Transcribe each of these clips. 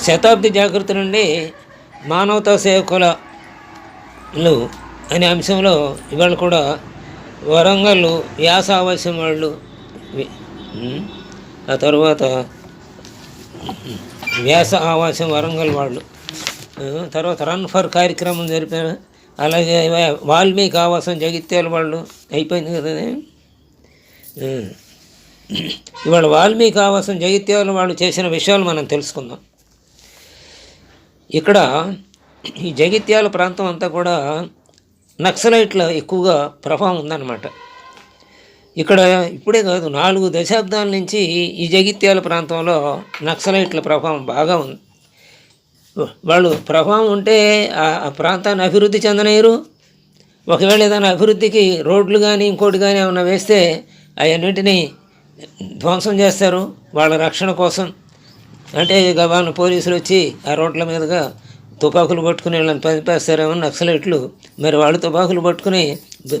శతాబ్ది జాగృతి నుండి మానవతా సేవకులు అనే అంశంలో ఇవాళ కూడా వరంగల్ వ్యాస ఆవాస్యం వాళ్ళు ఆ తర్వాత వ్యాస ఆవాసం వరంగల్ వాళ్ళు. తర్వాత రన్ ఫర్ కార్యక్రమం జరిపారు. అలాగే వాల్మీకి ఆవాసం జగిత్యాల వాళ్ళు అయిపోయింది కదా ఇవాళ వాల్మీకి ఆవాసం జగిత్యాలు వాళ్ళు చేసిన విషయాలు మనం తెలుసుకుందాం. ఇక్కడ ఈ జగిత్యాల ప్రాంతం అంతా కూడా నక్సలైట్ల ఎక్కువగా ప్రభావం ఉందన్నమాట. ఇక్కడ ఇప్పుడే కాదు నాలుగు దశాబ్దాల నుంచి ఈ జగిత్యాల ప్రాంతంలో నక్సలైట్ల ప్రభావం బాగా ఉంది. వాళ్ళు ప్రభావం ఉంటే ఆ ఆ ప్రాంతాన్ని అభివృద్ధి చెందనేరు. ఒకవేళ ఏదైనా అభివృద్ధికి రోడ్లు కానీ ఇంకోటి కానీ ఏమైనా వేస్తే అవన్నింటినీ ధ్వంసం చేస్తారు వాళ్ళ రక్షణ కోసం. అంటే ఇక వాళ్ళ పోలీసులు వచ్చి ఆ రోడ్ల మీదుగా తుపాకులు పట్టుకుని వాళ్ళని పంపేస్తారేమో నక్సలైట్లు. మరి వాళ్ళు తుపాకులు పట్టుకుని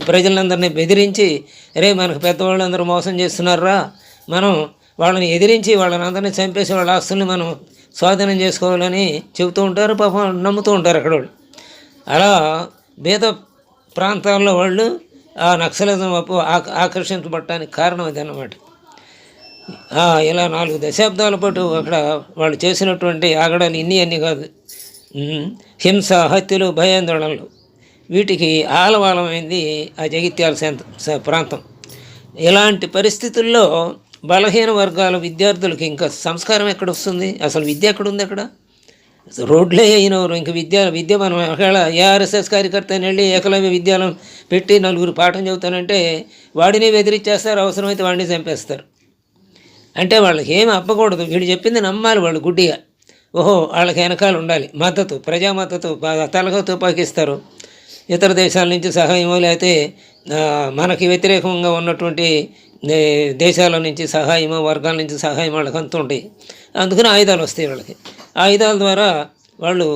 ప్రజలందరినీ బెదిరించి రే మనకు పెద్దవాళ్ళందరూ మోసం చేస్తున్నారా మనం వాళ్ళని ఎదిరించి వాళ్ళని అందరినీ చంపేసి వాళ్ళ ఆస్తుల్ని మనం స్వాధీనం చేసుకోవాలని చెబుతూ ఉంటారు పాపం నమ్ముతూ ఉంటారు అక్కడ వాళ్ళు. అలా బీద ప్రాంతాల్లో వాళ్ళు ఆ నక్సలిజం వైపు ఆకర్షించబడటానికి కారణం అది అన్నమాట ఇలా నాలుగు దశాబ్దాల పాటు అక్కడ వాళ్ళు చేసినటువంటి ఆగడాలు ఇన్ని అన్ని కాదు. హింస హత్యలు భయాందోళనలు. వీటికి ఆలవాలమైంది ఆ జగిత్యాల స- ప్రాంతం. ఇలాంటి పరిస్థితుల్లో బలహీన వర్గాల విద్యార్థులకు ఇంకా సంస్కారం ఎక్కడ వస్తుంది? అసలు విద్య ఎక్కడ ఉంది అక్కడ? రోడ్లే అయినవారు ఇంక విద్య విద్య మనం ఒకవేళ ఏఆర్ఎస్ఎస్ కార్యకర్త అని వెళ్ళి ఏకలవ్య విద్యాలయం పెట్టి నలుగురు పాఠం చెబుతానంటే వాడిని బెదిరించేస్తారు అవసరమైతే వాడిని చంపేస్తారు. అంటే వాళ్ళకి ఏమి అప్పకూడదు వీడు చెప్పింది నమ్మాలి వాళ్ళు గుడ్డిగా. ఓహో వాళ్ళకి వెనకాల ఉండాలి. మద్దతు ప్రజా మద్దతు తలగా తుపాకిస్తారు. ఇతర దేశాల నుంచి సహాయమో లేకపోతే మనకి వ్యతిరేకంగా ఉన్నటువంటి దేశాల నుంచి సహాయమో వర్గాల నుంచి సహాయం వాళ్ళకి అంత ఉంటాయి. అందుకని ఆయుధాలు వస్తాయి వాళ్ళకి. ఆయుధాల ద్వారా వాళ్ళు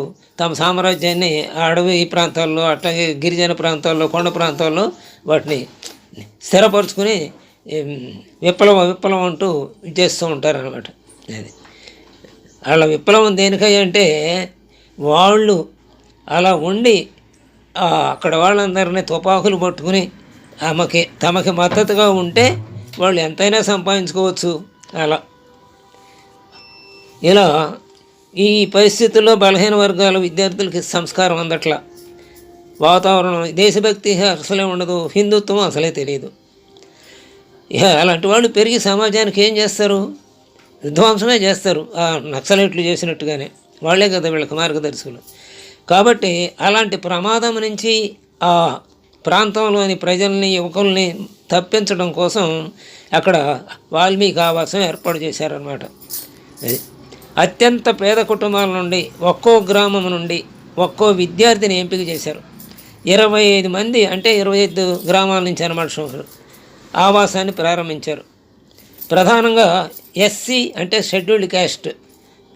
తమ సామ్రాజ్యాన్ని అడవి ప్రాంతాల్లో అట్లాగే గిరిజన ప్రాంతాల్లో కొండ ప్రాంతాల్లో వాటిని స్థిరపరుచుకుని విప్లవం విప్లవం అంటూ చేస్తూ ఉంటారు అనమాట అది. వాళ్ళ విప్లవం దేనికై అంటే వాళ్ళు అలా ఉండి అక్కడ వాళ్ళందరినీ తుపాకులు పట్టుకుని ఆమెకి తమకి మద్దతుగా ఉంటే వాళ్ళు ఎంతైనా సంపాదించుకోవచ్చు. అలా. ఇలా ఈ పరిస్థితుల్లో బలహీన వర్గాల విద్యార్థులకి సంస్కారం అందట్లా. వాతావరణం దేశభక్తి అసలే ఉండదు. హిందుత్వం అసలే తెలియదు ఇక అలాంటి వాళ్ళు పెరిగి సమాజానికి ఏం చేస్తారు? విధ్వంసమే చేస్తారు. ఆ నక్సలైట్లు చేసినట్టుగానే. వాళ్ళే కదా వీళ్ళకి మార్గదర్శకులు. కాబట్టి అలాంటి ప్రమాదం నుంచి ఆ ప్రాంతంలోని ప్రజల్ని యువకుల్ని తప్పించడం కోసం అక్కడ వాల్మీకి ఆవాసం ఏర్పాటు చేశారనమాట అది అత్యంత పేద కుటుంబాల నుండి ఒక్కో గ్రామం నుండి ఒక్కో విద్యార్థిని ఎంపిక చేశారు. ఇరవై ఐదు మంది అంటే ఇరవై ఐదు గ్రామాల నుంచి అనమాట సుమారు ఆవాసాన్ని ప్రారంభించారు. ప్రధానంగా ఎస్సీ అంటే scheduled caste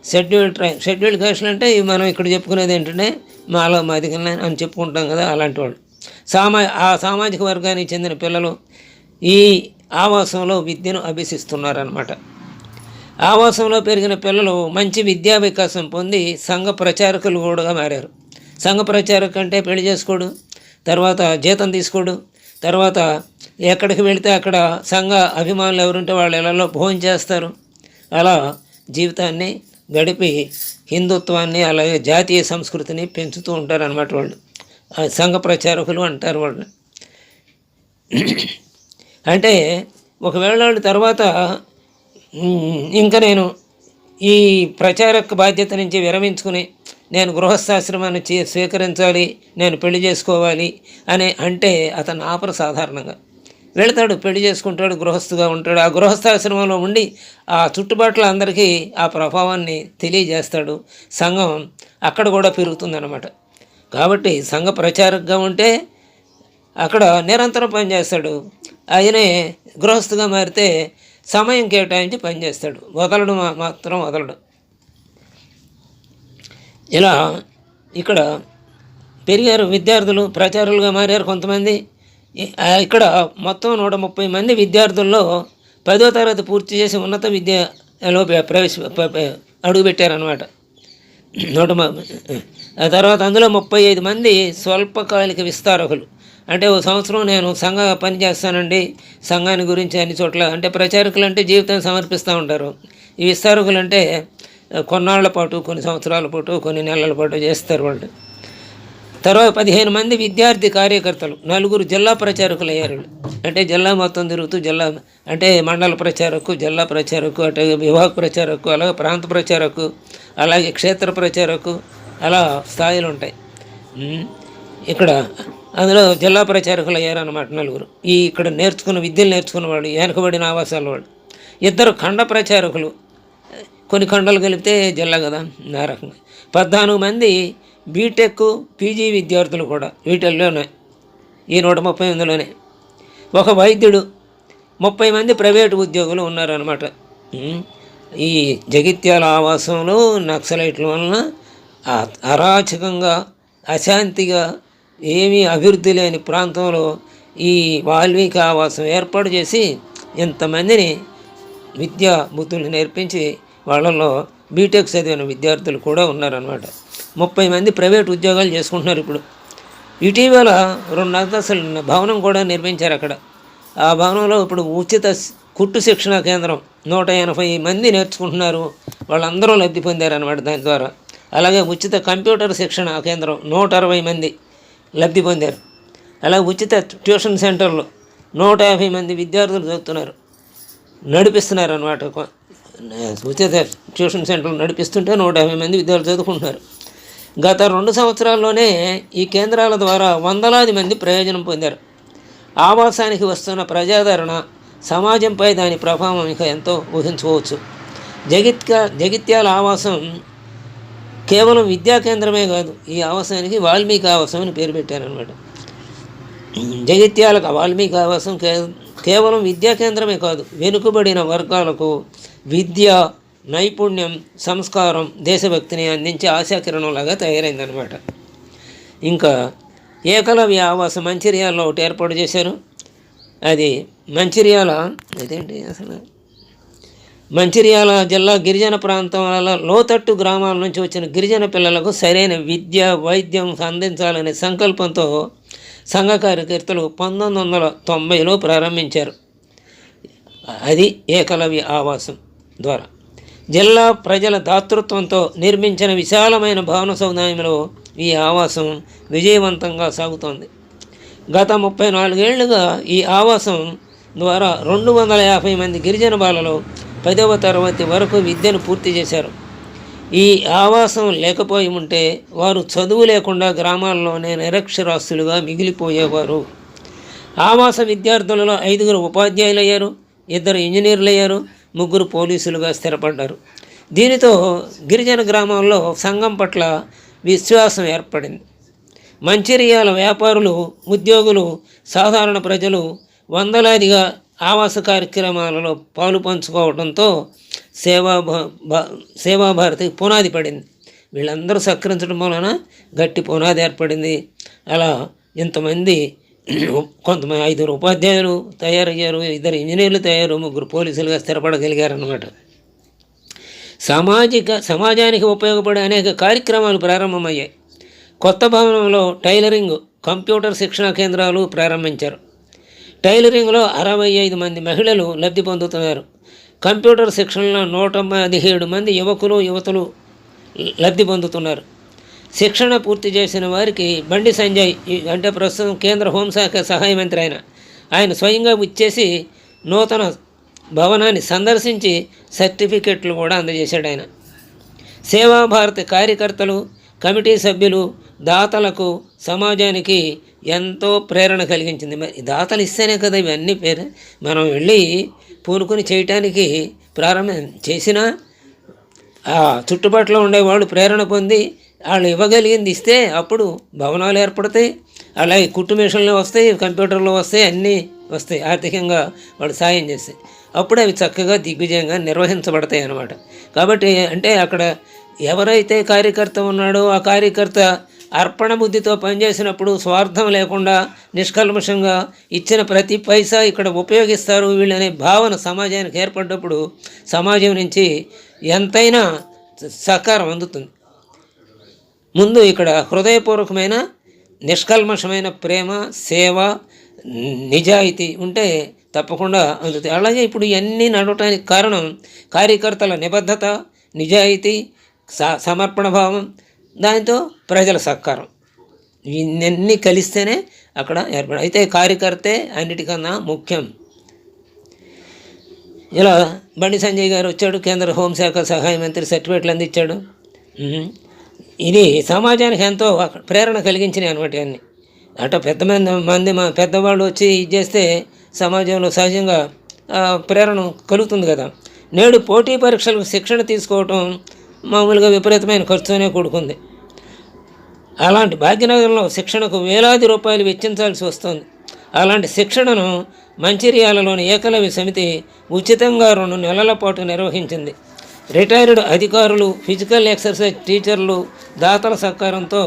scheduled tribe scheduled క్యాస్ట్లు అంటే ఇవి మనం ఇక్కడ చెప్పుకునేది ఏంటంటే మాలో మాదిగలే అని చెప్పుకుంటాం కదా అలాంటి వాళ్ళు. సామా ఆ సామాజిక వర్గానికి చెందిన పిల్లలు ఈ ఆవాసంలో విద్యను అభ్యసిస్తున్నారనమాట ఆవాసంలో పెరిగిన పిల్లలు మంచి విద్యా వికాసం పొంది సంఘ ప్రచారకులు కూడా మారారు. సంఘ ప్రచారక అంటే పెళ్ళి చేసుకోడు తర్వాత జీతం తీసుకోడు తర్వాత ఎక్కడికి వెళితే అక్కడ సంఘ అభిమానులు ఎవరుంటే వాళ్ళ ఇళ్ళలో భోజనం చేస్తారు. అలా జీవితాన్ని గడిపి హిందుత్వాన్ని అలాగే జాతీయ సంస్కృతిని పెంచుతూ ఉంటారు అన్నమాట వాళ్ళు సంఘ ప్రచారకులు అంటారు వాళ్ళు. అంటే ఒకవేళ వాళ్ళు తర్వాత ఇంకా నేను ఈ ప్రచారక బాధ్యత నుంచి విరమించుకుని నేను గృహస్థాశ్రమాన్ని చే స్వీకరించాలి నేను పెళ్ళి చేసుకోవాలి అనే అంటే అతను ఆపరు సాధారణంగా. వెళతాడు పెళ్ళి చేసుకుంటాడు గృహస్థుగా ఉంటాడు. ఆ గృహస్థాశ్రమంలో ఉండి ఆ చుట్టుపక్కల అందరికీ ఆ ప్రభావాన్ని తెలియజేస్తాడు. సంఘం అక్కడ కూడా పెరుగుతుందన్నమాట. కాబట్టి సంఘ ప్రచారకగా ఉంటే అక్కడ నిరంతరం పనిచేస్తాడు. ఆయనే గృహస్థుగా మారితే సమయం కేటాయించి పనిచేస్తాడు. వదలడు మాత్రం వదలడు. ఇలా ఇక్కడ పెరిగారు విద్యార్థులు ప్రచారులుగా మారారు కొంతమంది. ఇక్కడ మొత్తం నూట ముప్పై మంది విద్యార్థుల్లో పదో తరగతి పూర్తి చేసి ఉన్నత విద్యలో ప్రవేశ అడుగుపెట్టారనమాట నూట ఆ తర్వాత అందులో ముప్పై ఐదు మంది స్వల్పకాలిక విస్తారకులు. అంటే ఓ సంవత్సరం నేను సంఘ పని చేస్తానండి సంఘాన్ని గురించి అన్ని చోట్ల. అంటే ప్రచారకులు అంటే జీవితం సమర్పిస్తూ ఉంటారు. ఈ విస్తారకులు అంటే కొన్నాళ్ళ పాటు కొన్ని సంవత్సరాల పాటు కొన్ని నెలల పాటు చేస్తారు వాళ్ళు. తర్వాత పదిహేను మంది విద్యార్థి కార్యకర్తలు నలుగురు జిల్లా ప్రచారకులు అయ్యారు అంటే జిల్లా మొత్తం తిరుగుతూ జిల్లా అంటే మండల ప్రచారకు జిల్లా ప్రచారకు అటు విభాగ ప్రచారకు అలాగే ప్రాంత ప్రచారకు అలాగే క్షేత్ర ప్రచారకు అలా స్థాయిలు ఉంటాయి. ఇక్కడ అందులో జిల్లా ప్రచారకులు అయ్యారన్నమాట నలుగురు. ఈ ఇక్కడ నేర్చుకున్న విద్యలు నేర్చుకున్న వాళ్ళు వెనకబడిన ఆవాసాల వాళ్ళు. ఇద్దరు ఖండ ప్రచారకులు కొన్ని ఖండాలు కలిపితే జిల్లా కదా. ఆ రకంగా. పద్నాలుగు మంది బీటెక్ పీజీ విద్యార్థులు కూడా వీటిల్లోనే. ఈ నూట ముప్పై మందిలోనే ఒక వైద్యుడు ముప్పై మంది ప్రైవేటు ఉద్యోగులు ఉన్నారనమాట ఈ జగిత్యాల ఆవాసంలో నక్సలైట్ల వలన అరాచకంగా అశాంతిగా ఏమీ అభివృద్ధి లేని ప్రాంతంలో ఈ వాల్మీకి ఆవాసం ఏర్పాటు చేసి ఇంతమందిని విద్యా బుద్ధులు నేర్పించి వాళ్ళల్లో బీటెక్ చదివిన విద్యార్థులు కూడా ఉన్నారనమాట ముప్పై మంది ప్రైవేట్ ఉద్యోగాలు చేసుకుంటున్నారు ఇప్పుడు. ఇటీవల రెండు అంతస్తుల భవనం కూడా నిర్మించారు అక్కడ. ఆ భవనంలో ఇప్పుడు ఉచిత కుట్టు శిక్షణ కేంద్రం నూట ఎనభై మంది నేర్చుకుంటున్నారు. వాళ్ళందరూ లబ్ధి పొందారనమాట దాని ద్వారా. అలాగే ఉచిత కంప్యూటర్ శిక్షణ కేంద్రం నూట అరవై మంది లబ్ధి పొందారు. అలాగే ఉచిత ట్యూషన్ సెంటర్లు నూట యాభై మంది విద్యార్థులు చదువుతున్నారు. నడిపిస్తున్నారు అనమాట ఉచిత ట్యూషన్ సెంటర్లు నడిపిస్తుంటే నూట యాభై మంది విద్యార్థులు చదువుకుంటున్నారు. గత రెండు సంవత్సరాల్లోనే ఈ కేంద్రాల ద్వారా వందలాది మంది ప్రయోజనం పొందారు. ఆవాసానికి వస్తున్న ప్రజాదరణ సమాజంపై దాని ప్రభావం ఇక ఎంతో ఊహించుకోవచ్చు. జగిత్య జగిత్యాల ఆవాసం కేవలం విద్యా కేంద్రమే కాదు ఈ ఆవాసానికి వాల్మీకి ఆవాసం అని పేరు పెట్టారనమాట జగిత్యాలకు వాల్మీకి ఆవాసం కే కేవలం విద్యా కేంద్రమే కాదు వెనుకబడిన వర్గాలకు విద్య నైపుణ్యం సంస్కారం దేశభక్తిని అందించే ఆశాకిరణంలాగా తయారైందనమాట ఇంకా ఏకలవ్య ఆవాసం మంచిర్యాలలో ఒకటి ఏర్పాటు చేశారు. అది మంచిర్యాల అదేంటి అసలు? మంచిర్యాల జిల్లా గిరిజన ప్రాంతాల లోతట్టు గ్రామాల నుంచి వచ్చిన గిరిజన పిల్లలకు సరైన విద్య వైద్యం అందించాలనే సంకల్పంతో సంఘ కార్యకర్తలు పంతొమ్మిది వందల తొంభైలో ప్రారంభించారు. అది ఏకలవ్య ఆవాసం. ద్వారా. జిల్లా ప్రజల దాతృత్వంతో నిర్మించిన విశాలమైన భవన సముదాయంలో ఈ ఆవాసం విజయవంతంగా సాగుతోంది. గత ముప్పై నాలుగేళ్ళుగా ఈ ఆవాసం ద్వారా రెండు వందల యాభై మంది గిరిజన బాలలు పదవ తరగతి వరకు విద్యను పూర్తి చేశారు. ఈ ఆవాసం లేకపోయి ఉంటే వారు చదువు లేకుండా గ్రామాల్లోనే నిరక్షరాస్తులుగా మిగిలిపోయేవారు. ఆవాస విద్యార్థులలో ఐదుగురు ఉపాధ్యాయులు అయ్యారు ఇద్దరు ఇంజనీర్లు అయ్యారు ముగ్గురు పోలీసులుగా స్థిరపడ్డారు. దీనితో గిరిజన గ్రామాల్లో సంఘం పట్ల విశ్వాసం ఏర్పడింది. మంచిర్యాల వ్యాపారులు ఉద్యోగులు సాధారణ ప్రజలు వందలాదిగా ఆవాస కార్యక్రమాలలో పాలు పంచుకోవడంతో సేవా భా- సేవాభారతికి పునాది పడింది. వీళ్ళందరూ సహకరించడం వలన గట్టి పునాది ఏర్పడింది. అలా ఇంతమంది కొంతమంది ఐదుగురు ఉపాధ్యాయులు తయారయ్యారు ఇద్దరు ఇంజనీర్లు తయారు ముగ్గురు పోలీసులుగా స్థిరపడగలిగారన్నమాట. సామాజిక సమాజానికి ఉపయోగపడే అనేక కార్యక్రమాలు ప్రారంభమయ్యాయి. కొత్త భవనంలో టైలరింగ్ కంప్యూటర్ శిక్షణా కేంద్రాలు ప్రారంభించారు. టైలరింగ్లో అరవై ఐదు మంది మహిళలు లబ్ధి పొందుతున్నారు. కంప్యూటర్ శిక్షణలో నూట పదిహేడు మంది యువకులు యువతులు లబ్ధి పొందుతున్నారు. శిక్షణ పూర్తి చేసిన వారికి బండి సంజయ్ అంటే ప్రస్తుతం కేంద్ర హోంశాఖ సహాయ మంత్రి ఆయన. ఆయన స్వయంగా ఇచ్చేసి నూతన భవనాన్ని సందర్శించి సర్టిఫికెట్లు కూడా అందజేశాడు ఆయన. సేవాభారతి కార్యకర్తలు కమిటీ సభ్యులు దాతలకు సమాజానికి ఎంతో ప్రేరణ కలిగించింది. మరి దాతలు ఇస్తేనే కదా ఇవన్నీ పేరు. మనం వెళ్ళి పూనుకొని చేయటానికి ప్రారంభం చేసినా చుట్టుపక్కల ఉండేవాళ్ళు ప్రేరణ పొంది వాళ్ళు ఇవ్వగలిగింది ఇస్తే అప్పుడు భవనాలు ఏర్పడతాయి అలాగే కుట్టు మిషన్లు వస్తాయి కంప్యూటర్లు వస్తాయి అన్నీ వస్తాయి. ఆర్థికంగా వాళ్ళు సాయం చేస్తాయి. అప్పుడు అవి చక్కగా దిగ్విజయంగా నిర్వహించబడతాయి అన్నమాట. కాబట్టి అంటే అక్కడ ఎవరైతే కార్యకర్త ఉన్నాడో ఆ కార్యకర్త అర్పణ బుద్ధితో పనిచేసినప్పుడు స్వార్థం లేకుండా నిష్కల్మషంగా ఇచ్చిన ప్రతి పైసా ఇక్కడ ఉపయోగిస్తారు వీళ్ళనే భావన సమాజానికి ఏర్పడ్డప్పుడు సమాజం నుంచి ఎంతైనా సహకారం అందుతుంది. ముందు ఇక్కడ హృదయపూర్వకమైన నిష్కల్మషమైన ప్రేమ సేవ నిజాయితీ ఉంటే తప్పకుండా అందుతుంది అలాగే ఇప్పుడు ఇవన్నీ నడవటానికి కారణం కార్యకర్తల నిబద్ధత నిజాయితీ స సమర్పణ భావం దానితో ప్రజల సహకారం. ఇవన్నీ కలిస్తేనే అక్కడ ఏర్పడ అయితే కార్యకర్తే అన్నిటికన్నా ముఖ్యం. ఇలా బండి సంజయ్ గారు వచ్చాడు కేంద్ర హోంశాఖ సహాయ మంత్రి సర్టిఫికేట్లు అందించాడు. ఇది సమాజానికి ఎంతో ప్రేరణ కలిగించినాయి అనమాట ఇవన్నీ. అంటే పెద్ద మంది మంది మా పెద్దవాళ్ళు వచ్చి ఇది చేస్తే సమాజంలో సహజంగా ప్రేరణ కలుగుతుంది కదా. నేడు పోటీ పరీక్షలకు శిక్షణ తీసుకోవటం మామూలుగా విపరీతమైన ఖర్చుతోనే కూడుకుంది. అలాంటి భాగ్యనగరంలో శిక్షణకు వేలాది రూపాయలు వెచ్చించాల్సి వస్తుంది. అలాంటి శిక్షణను మంచిర్యాలలోని ఏకలవ్య సమితి ఉచితంగా రెండు నెలల పాటు నిర్వహించింది. రిటైర్డ్ అధికారులు ఫిజికల్ ఎక్సర్సైజ్ టీచర్లు దాతల సహకారంతో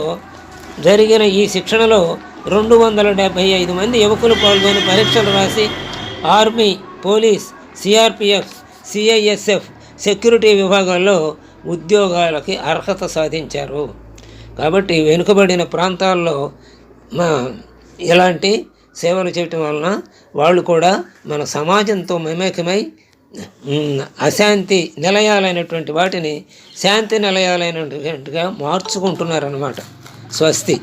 జరిగిన ఈ శిక్షణలో రెండు వందల డెబ్భై ఐదు మంది యువకులు పాల్గొని పరీక్షలు రాసి army police CRPF CISF security విభాగాల్లో ఉద్యోగాలకి అర్హత సాధించారు. కాబట్టి వెనుకబడిన ప్రాంతాల్లో మా ఇలాంటి సేవలు చేయటం వలన వాళ్ళు కూడా మన సమాజంతో మమేకమై అశాంతి నిలయాలైనటువంటి వాటిని శాంతి నిలయాలైనటువంటిగా మార్చుకుంటున్నారన్నమాట. స్వస్తి.